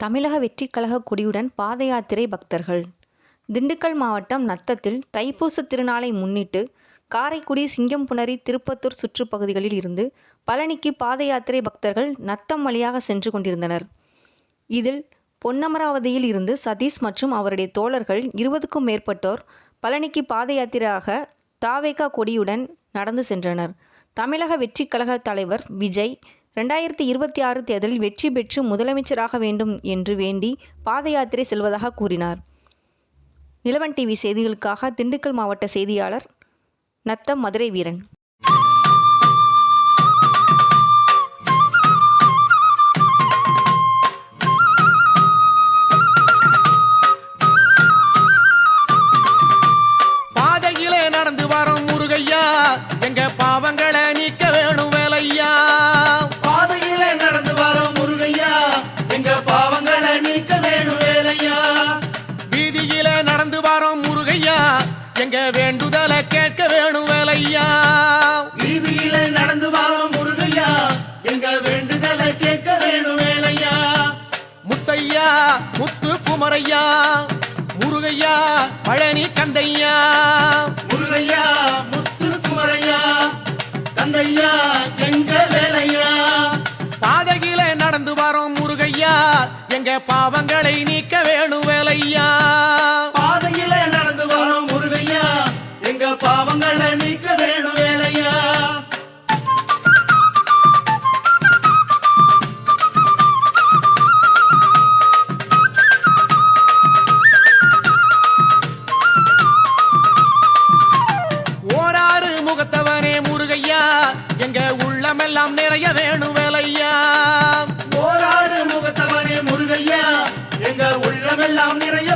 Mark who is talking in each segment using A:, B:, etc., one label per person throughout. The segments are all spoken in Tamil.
A: தமிழக வெற்றி கழக கொடியுடன் பாத யாத்திரை பக்தர்கள். திண்டுக்கல் மாவட்டம் நத்தத்தில் தைப்பூச திருநாளை முன்னிட்டு காரைக்குடி சிங்கம்புணரி திருப்பத்தூர் சுற்றுப்பகுதிகளில் இருந்து பழனிக்கு பாத யாத்திரை பக்தர்கள் நத்தம் வழியாக சென்று கொண்டிருந்தனர். இதில் பொன்னமராவதியில் இருந்து சதீஷ் மற்றும் அவருடைய தோழர்கள் இருபதுக்கும் மேற்பட்டோர் பழனிக்கு பாத யாத்திரையாக தாவேகா கொடியுடன் நடந்து சென்றனர். தமிழக வெற்றிக் கழக தலைவர் விஜய் ரெண்டாயிரத்தி இருபத்தி ஆறு தேர்தலில் வெற்றி பெற்று முதலமைச்சராக வேண்டும் என்று வேண்டி பாத யாத்திரை செல்வதாக கூறினார். நிலவன் டிவி செய்திகளுக்காக திண்டுக்கல் மாவட்ட செய்தியாளர் நத்தம் மதுரை வீரன்.
B: பாதையிலே நடந்து வரும் எங்க வேண்டுதலை கேட்க வேணும் வேலையா
C: வீதியிலே நடந்து வரோம் முருகையா? எங்க வேண்டுதலை கேட்க வேணும் வேலையா
B: முத்தையா முத்து குமரையா? முருகையா பழனி கந்தையா?
C: முருகையா முத்து குமரையா? தந்தையா எங்க வேலையா?
B: பாதையிலே நடந்து வரோம் முருகையா? எங்க பாவங்களை நீக்க வேணும் வேலையா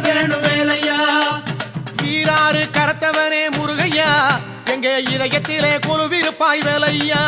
C: வேணும் வேலையா?
B: ஈராறு கரத்தவனே முருகையா? எங்க இதயத்திலே குழுவிருப்பாய் வேலையா?